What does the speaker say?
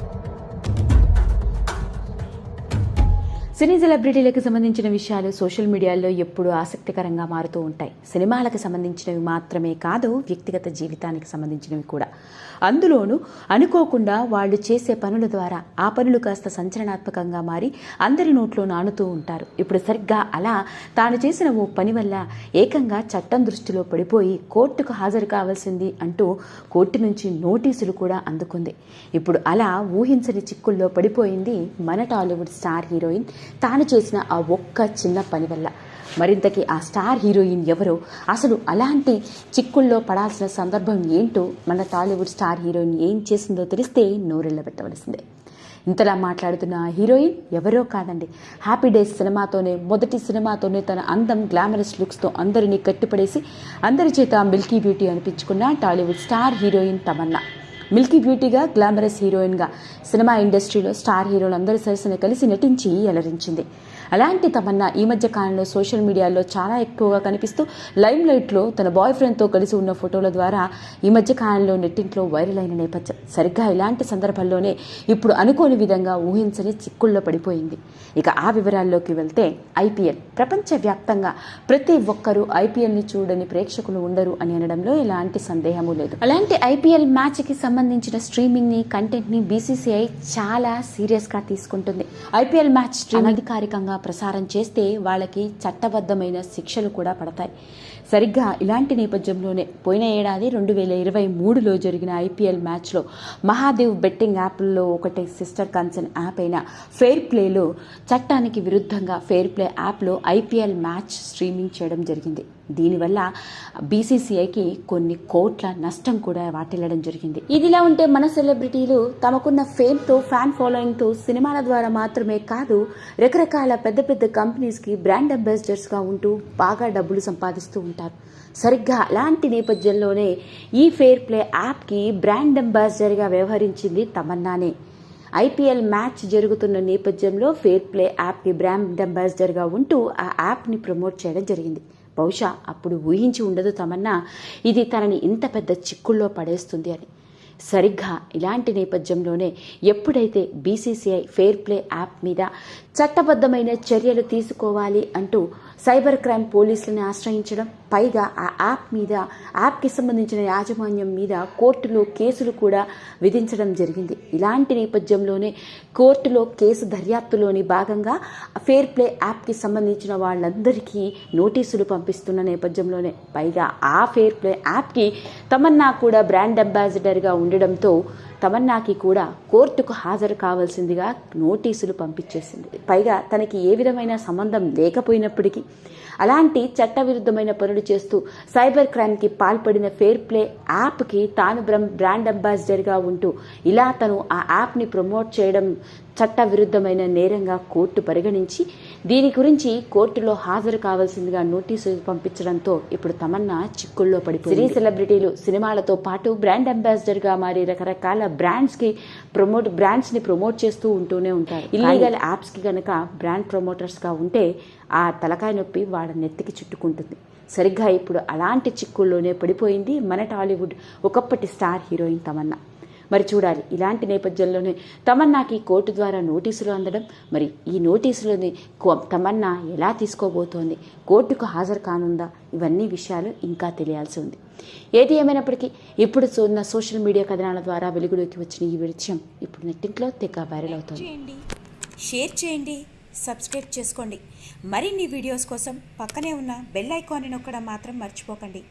Thank you. సినీ సెలబ్రిటీలకు సంబంధించిన విషయాలు social మీడియాలో ఎప్పుడూ ఆసక్తికరంగా మారుతూ ఉంటాయి. సినిమాలకు సంబంధించినవి మాత్రమే కాదు వ్యక్తిగత జీవితానికి సంబంధించినవి కూడా. అందులోనూ అనుకోకుండా వాళ్ళు చేసే పనుల ద్వారా ఆ పనులు కాస్త సంచలనాత్మకంగా మారి అందరి నోట్లో నానుతూ ఉంటారు. ఇప్పుడు సరిగ్గా అలా తాను చేసిన ఓ పని వల్ల ఏకంగా చట్టం దృష్టిలో పడిపోయి కోర్టుకు హాజరు కావాల్సింది అంటూ కోర్టు నుంచి నోటీసులు కూడా అందుకుంది. ఇప్పుడు అలా ఊహించని చిక్కుల్లో పడిపోయింది మన టాలీవుడ్ స్టార్ హీరోయిన్ తాను చేసిన ఆ ఒక్క చిన్న పని వల్ల. మరింతకి ఆ స్టార్ హీరోయిన్ ఎవరో అసలు అలాంటి చిక్కుల్లో పడాల్సిన సందర్భం ఏంటో మన టాలీవుడ్ స్టార్ హీరోయిన్ ఏం చేసిందో తెలిస్తే నోరెళ్ళబెట్టవలసిందే. ఇంతలా మాట్లాడుతున్న ఆ హీరోయిన్ ఎవరో కాదండి. హ్యాపీ డేస్ సినిమాతోనే మొదటి సినిమాతోనే తన అందం గ్లామరస్ లుక్స్తో అందరినీ కట్టిపడేసి అందరి చేత milky beauty అనిపించుకున్న Tollywood star heroine Tamannaah. Milky బ్యూటీగా glamorous హీరోయిన్గా సినిమా ఇండస్ట్రీలో స్టార్ హీరోలు అందరూ సరసన కలిసి నటించి అలరించింది. అలాంటి తమన్నా ఈ మధ్య కాలంలో సోషల్ మీడియాలో చాలా ఎక్కువగా కనిపిస్తూ లైమ్ లైట్లో తన బాయ్ ఫ్రెండ్తో కలిసి ఉన్న ఫోటోల ద్వారా ఈ మధ్య కాలంలో నెట్టింట్లో వైరల్ అయిన నేపథ్యం. సరిగ్గా ఇలాంటి సందర్భంలోనే ఇప్పుడు అనుకోని విధంగా ఊహించని చిక్కుల్లో పడిపోయింది. ఇక ఆ వివరాల్లోకి వెళ్తే ఐపీఎల్ ప్రపంచవ్యాప్తంగా ప్రతి ఒక్కరూ ఐపీఎల్ని చూడని ప్రేక్షకులు ఉండరు అని అనడంలో ఎలాంటి సందేహము లేదు. అలాంటి ఐపీఎల్ మ్యాచ్కి సంబంధించిన స్ట్రీమింగ్ని కంటెంట్ని బీసీసీఐ చాలా సీరియస్గా తీసుకుంటుంది. ఐపీఎల్ మ్యాచ్ స్ట్రీమ్ అధికారికంగా ప్రసారం చేస్తే వాళ్ళకి చట్టబద్ధమైన శిక్షలు కూడా పడతాయి. సరిగ్గా ఇలాంటి నేపథ్యంలోనే పోయిన ఏడాది రెండు వేల ఇరవై మూడులో జరిగిన ఐపీఎల్ మ్యాచ్లో మహాదేవ్ బెట్టింగ్ యాప్లలో ఒకటి సిస్టర్ కన్సర్న్ యాప్ అయిన ఫెయిర్ ప్లేలో చట్టానికి విరుద్ధంగా ఫెయిర్ ప్లే యాప్లో ఐపీఎల్ మ్యాచ్ స్ట్రీమింగ్ చేయడం జరిగింది. దీనివల్ల బీసీసీఐకి కొన్ని కోట్ల నష్టం కూడా వాటిల్లడం జరిగింది. ఇదిలా ఉంటే మన సెలబ్రిటీలు తమకున్న ఫేమ్తో ఫ్యాన్ ఫాలోయింగ్తో సినిమాల ద్వారా మాత్రమే కాదు రకరకాల పెద్ద పెద్ద కంపెనీస్కి బ్రాండ్ అంబాసిడర్స్గా ఉంటూ బాగా డబ్బులు సంపాదిస్తూ ఉంటారు. సరిగ్గా అలాంటి నేపథ్యంలోనే ఈ ఫెయిర్ ప్లే యాప్కి బ్రాండ్ అంబాసిడర్గా వ్యవహరించింది తమన్నానే. ఐపీఎల్ మ్యాచ్ జరుగుతున్న నేపథ్యంలో ఫెయిర్ ప్లే యాప్కి బ్రాండ్ అంబాసిడర్గా ఉంటూ ఆ యాప్ని ప్రమోట్ చేయడం జరిగింది. బహుశా అప్పుడు ఊహించి ఉండదు తమన్నా ఇది తనని ఇంత పెద్ద చిక్కుల్లో పడేస్తుంది అని. సరిగ్గా ఇలాంటి నేపథ్యంలోనే ఎప్పుడైతే బీసీసీఐ ఫెయిర్ ప్లే యాప్ మీద చట్టబద్ధమైన చర్యలు తీసుకోవాలి అంటూ సైబర్ క్రైమ్ పోలీసులను ఆశ్రయించడం పైగా ఆ యాప్ మీద యాప్కి సంబంధించిన యాజమాన్యం మీద కోర్టులో కేసులు కూడా విధించడం జరిగింది. ఇలాంటి నేపథ్యంలోనే కోర్టులో కేసు దర్యాప్తులోని భాగంగా ఫెయిర్ ప్లే యాప్కి సంబంధించిన వాళ్ళందరికీ నోటీసులు పంపిస్తున్న నేపథ్యంలోనే పైగా ఆ ఫెయిర్ ప్లే యాప్కి తమన్నా కూడా బ్రాండ్ అంబాసిడర్గా ఉండడంతో తమన్నాకి కూడా కోర్టుకు హాజరు కావాల్సిందిగా నోటీసులు పంపించేసింది. పైగా తనకి ఏ విధమైన సంబంధం లేకపోయినప్పటికీ అలాంటి చట్టవిరుద్ధమైన పనులు చేస్తూ సైబర్ క్రైమ్కి పాల్పడిన ఫెయిర్ ప్లే యాప్కి తాను బ్రాండ్ అంబాసిడర్గా ఉంటూ ఇలా తను ఆ యాప్ని ప్రమోట్ చేయడం చట్టవిరుద్ధమైన నేరంగా కోర్టు పరిగణించి దీని గురించి కోర్టులో హాజరు కావాల్సిందిగా నోటీసు పంపించడంతో ఇప్పుడు తమన్నా చిక్కుల్లో పడిపోయింది. సినీ సెలబ్రిటీలు సినిమాలతో పాటు బ్రాండ్ అంబాసిడర్గా మారి రకరకాల బ్రాండ్స్కి ప్రమోట్ బ్రాండ్స్ని ప్రమోట్ చేస్తూ ఉంటూనే ఉంటారు. ఇల్లీగల్ యాప్స్కి కనుక బ్రాండ్ ప్రమోటర్స్గా ఉంటే ఆ తలకాయ నొప్పి వాళ్ళ నెత్తికి చుట్టుకుంటుంది. సరిగ్గా ఇప్పుడు అలాంటి చిక్కుల్లోనే పడిపోయింది మన టాలీవుడ్ ఒకప్పటి స్టార్ హీరోయిన్ తమన్నా. మరి చూడాలి. ఇలాంటి నేపథ్యంలోనే తమన్నాకి కోర్టు ద్వారా నోటీసులు అందడం మరి ఈ నోటీసులని కో- తమన్నా ఎలా తీసుకోబోతోంది? కోర్టుకు హాజరు కానుందా? ఇవన్నీ విషయాలు ఇంకా తెలియాల్సి ఉంది. ఏది ఏమైనప్పటికీ ఇప్పుడు ఉన్న సోషల్ మీడియా కథనాల ద్వారా వెలుగులోకి వచ్చిన ఈ విషయం ఇప్పుడు నెట్టింట్లో తెగ వైరల్ అవుతోంది. షేర్ చేయండి సబ్స్క్రైబ్ చేసుకోండి. మరిన్ని వీడియోస్ కోసం పక్కనే ఉన్న బెల్ ఐకాన్ని నొక్కడం మాత్రం మర్చిపోకండి.